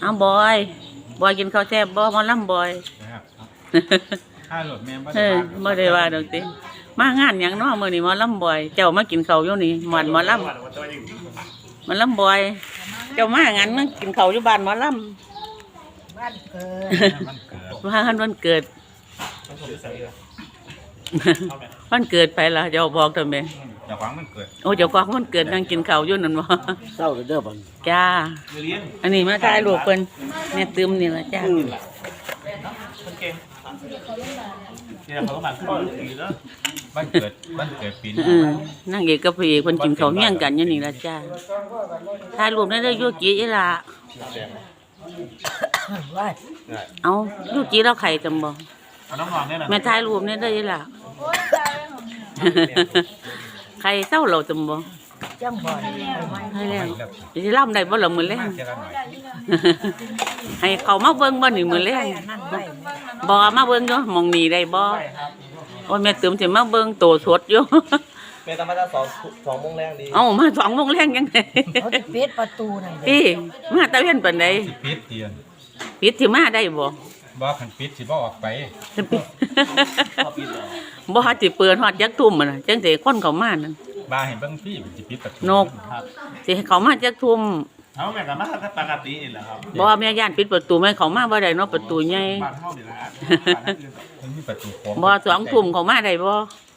เอาบอย บอยกินข้าวแซ่บบ่หมอลำบอย นะครับค่าโหลดแม่บ่เออบ่ได้ว่าดอกติมางานหยังเนาะมื้อนี้หมอลำบอย เจ้ามากินข้าวอยู่นี่หมอนหมอลำหมอลำบอย เจ้ามางานมากินข้าวอยู่บ้านหมอลบ้านเกิดมันเกิดำว่าหันวันเกิด วันเกิดไปล่ะเจ้าบอกเถอะแม่ อย่าหวังมันเกิดโอ้เจ้าของวันเกิดนั่งกินข้าวอยู่นั่นบ่เศร้าเด้อบันจ้าอันนี้มาถ่ายรูปเพิ่นแม่ตึมนี่ล่ะจ้าเนี่ยเขาต้องมาขึ้นลูกปีแล้วมันเกิดมันเกิดปีนี้เออนั่งเอกกับพระเอกเพิ่นกินข้าวเมี่ยงกันอยู่นี่ล่ะจ้าถ่ายรูปได้เด้อยูกิอีหล่ะว่าเอายูกิเราไข่จำบ่เอาน้องนอนเนี่ยนะแม่ถ่ายรูปนี่ได้อีหล่ะ ไข่เศร้าเราจำบ่จังบ่อนให้แล้วสิล่ำได้บ่ล่ะมื้อแลงเจอกันหน่อยให้เขามาเบิ่งบ่นี่มื้อแลงนั่นไว้บ่มาเบิ่งอยู่หมองนี้ได้บ่โอ้ยแม่ตึมสิมาเบิ่งโตสดอยู่เมตามาตาสองสองโมงแรงดีเอ้ามาสองโมงแรงยังไงเขาจะปิดประตูนั่นเด้พี่มาตะเวนปานใดสิปิดเตียนปิดสิมาได้บ่ บ่คันปิดสิบ่ออกไปจะปิดบ่หาสิเปิดฮอดจักทุ่มมันน่ะจังสิคนเข้ามานั่นบ้าเห็นเบิ่งพี่มันสิปิดประตูนกสิให้เขามาจักทุ่มเขาแม่กับมาปกตินี่แหละครับบ่แม่ย่านปิดประตูไม่เขามาบ่ได้เนาะประตูใหญ่บ้านเฮานี่แหละมันมีประตูโค้งบ่สองทุ่มเขามาได้บ่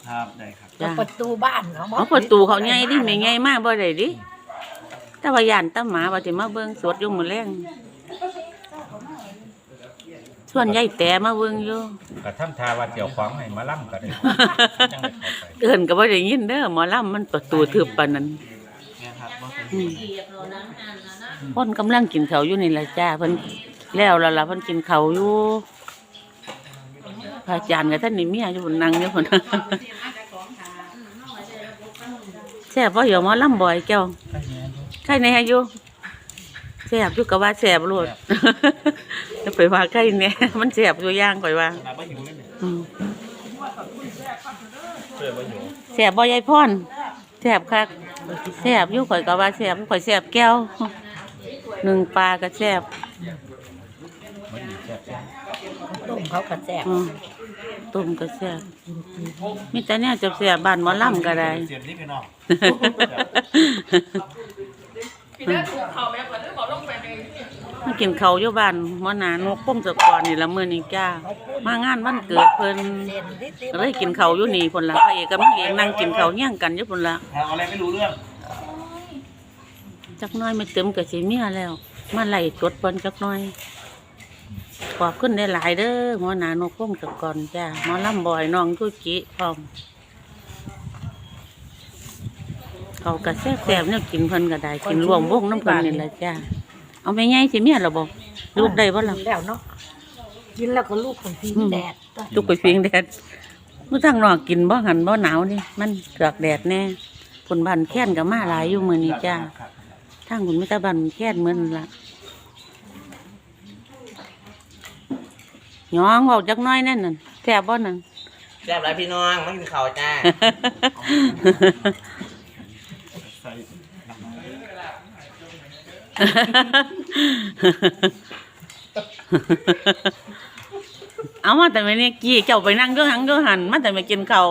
ครับได้ครับจ้ะประตูบ้านเขาเอาประตูเขาใหญ่ดิแม่ใหญ่มาบ่ได้ดิแต่ว่าย่านตาหมาว่าสิมาเบิ่งสดอยู่มื้อแลง ส่วนใหญ่แต่มาเบิ่งอยู่ก็ทำทาว่าเจียวของให้มาล่ำก็ได้จังได้เข้าไปเอิ้นก็บ่ได้ยินเด้อหมอลำมันประตูทึบปานนั้นเนี่ยครับว่าเป็นอืมคนกำลังกินข้าวอยู่นี่ล่ะจ้าเพิ่นแล้วแล้วล่ะเพิ่นกินข้าวอยู่พระอาจารย์กับท่านนี่เมียอยู่บนนั่งอยู่พุ่นแซ่บบ่อยู่หมอลำบ่อยแก้วใครในอายุแซ่บอยู่ก็ว่าแซ่บโลด จะไปว่าใครแหน่มันแซ่บอยู่อย่างข่อยว่าน้ำไม่หิวเลยเนี่ยอืมเพื่อนมาหิวแซ่บบ่ยายพรแซ่บคักแซ่บอยู่ข่อยก็ว่าแซ่บข่อยแซ่บแก้วหนึ่งปลาก็แซ่บมันดีแซ่บต้มเขากระแจกอืมต้มก็แซ่บมีแต่เนี่ยจะแซ่บบ้านหมอลำก็ได้เสียบนี่พี่น้อง มากินข้าวอยู่บ้านหมอหนานกป้มสะกอนนี่ละมื้อนี้จ้ามางานวันเกิดเพิ่นเส้นนิดก็เลยกินข้าวอยู่นี่พุ่นละพระเอกกับนางเอกนั่งกินข้าวเฮี้ยงกันอยู่พุ่นละทางอะไรไม่รู้เรื่องจักหน้อยไม่เต็มกับสิเมียแล้ว มาไล่ตรวจเพิ่นจักหน้อย ขอบคุณได้หลายๆเด้อหมอหนานกป้มสะกอนจ้าหมอลำบ่อยน้องทุจิพร้อมเขากระแซ่บๆเนี่ยกินเพิ่นก็ได้กินรวมวงน้ำเพิ่นนี่แหละจ้า เอาไปไงสิเมียเราบอกลูกได้บ่ล่ะแล้วเนาะกินแล้วก็ลูกของพี่แดดลูกไปพิงแดดมื้อทางนอกกินบ่หันบ่หนาวนี่มันเถือกแดดแน่คนบ้านแค้นก็มาหลายอยู่มื้อนี้จ้าทางคุณมิตรบ้านแค้นเหมือนนล่ะหยองเว้าจักหน้อยแนั่นน่ะแซ่บบ่นั่นแซ่บแล้วพี่น้องมากินข้าวจ้า ใส่น้ำ เอามาแต่ไม่เนี่ยกี้เจ้าไปนั่งก็หังก็หันมาแต่ไม่กินข้าว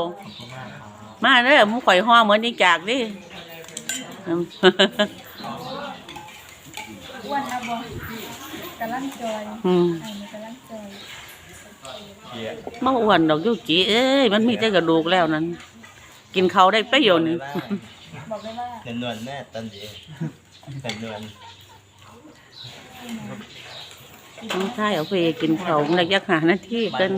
มาเด้อหมูข่อยห่อเหมือนนี่จากดิอ้วนนะบ่กำลังจอยอืมไอ้นี่กำลังจอยเกียร์บ่อ้วนดอกยุกิเอ้ยมันมีแต่กระดูกแล้วนั้น กินข้าวได้ประโยชน์นี่บอกเลยว่าเงินนวลแม่ตันดีเงินนวล ต้องใช่เอาไปกินข้าวระยะหานาทีกัน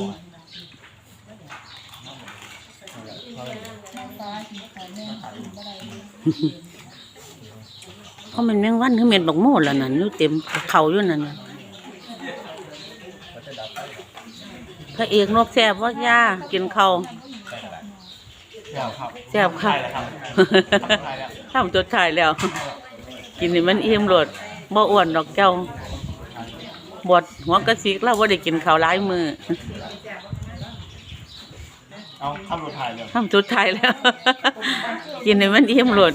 ฟ้าสีขาวแม่กินบ่ได้เพราะมันแมงวันคือเม็ดบักโม่แล้วนั่นอยู่เต็มเข่าอยู่นั่นน่ะพระเอกนกแซ่บว่าย่ากินข้าวเดี๋ยวครับแซ่บค่ะใช่แล้วครับทำตัวถ่ายแล้ว กินนี่มันอิ่มโลด บ่อ้วนดอกเจ้าบวชหัวกระซิกแล้วว่าได้กินข้าวร้ายมือเอาข้ามรถถ่ายเลยทำจุดไทยแล้ว กินในมันเยี่ยมหลด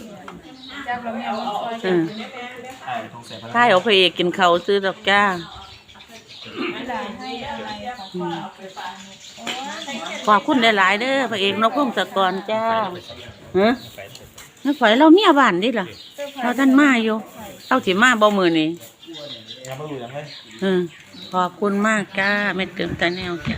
ใช่เอาพระเอกกินข้าวซื้อดอกจ้าอืมขอบคุณหลายๆเด้อพระเอกนกพงศกอรจ้าฮะไม่ฝอยเราเนี่ยบ้านดิล่ะเราท่านมาอยู่ เต้าถิมากเบามือนี่ยัมขอบคุณมากจ้าแม่เติมตาแนวจ้า